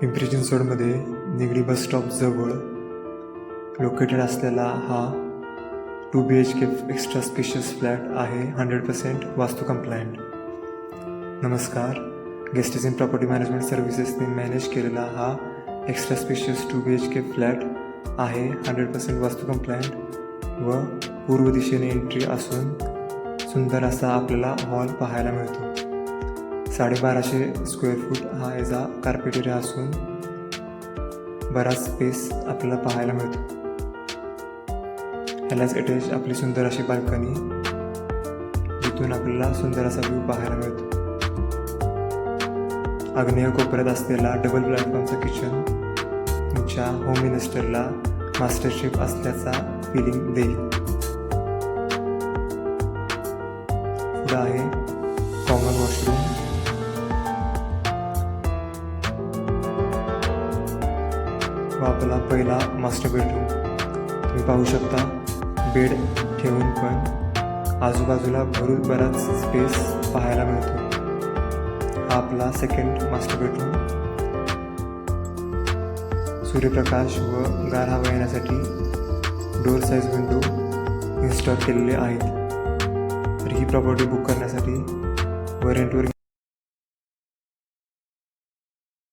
पिंपरी चिंचवडमध्ये निगडी बस स्टॉपजवळ लोकेटेड असलेला हा two B H K extra spacious flat आहे हंड्रेड पर्सेंट वास्तू कंप्लायंट नमस्कार. गेस्टेस इन प्रॉपर्टी मॅनेजमेंट सर्व्हिसेसने मॅनेज केलेला हा extra spacious two B H K flat आहे हंड्रेड पर्सेंट वास्तू कंप्लायंट व पूर्व दिशेने एंट्री असून सुंदर असा आपल्याला हॉल पाहायला मिळतो. साडेबाराशे स्क्वेअर फूट हा याचा कार्पेट एरिया असून बराच स्पेस आपल्याला पाहायला मिळतो. ह्यालाच अटॅच आपली सुंदर अशी बाल्कनी जिथून आपल्याला सुंदर असा व्ह्यू पाहायला मिळतो. आग्नेय कोपऱ्यात असलेला डबल प्लॅटफॉर्मचं किचन तुमच्या होम मिनिस्टरला मास्टरशिप असल्याचा फिलिंग देईल. पुढं आहे कॉमन वॉशरूम व आपला पहिला मास्टर बेडरूम तुम्ही पाहू शकता बेड ठेवून पण आजूबाजूला भरून बराच स्पेस पाहायला मिळतो. हा आपला सेकंड मास्टर बेडरूम सूर्यप्रकाश व गार हवा येण्यासाठी डोर साईज विंडो इन्स्टॉल केलेले आहेत. तर ही प्रॉपर्टी बुक करण्यासाठी व रेंटवर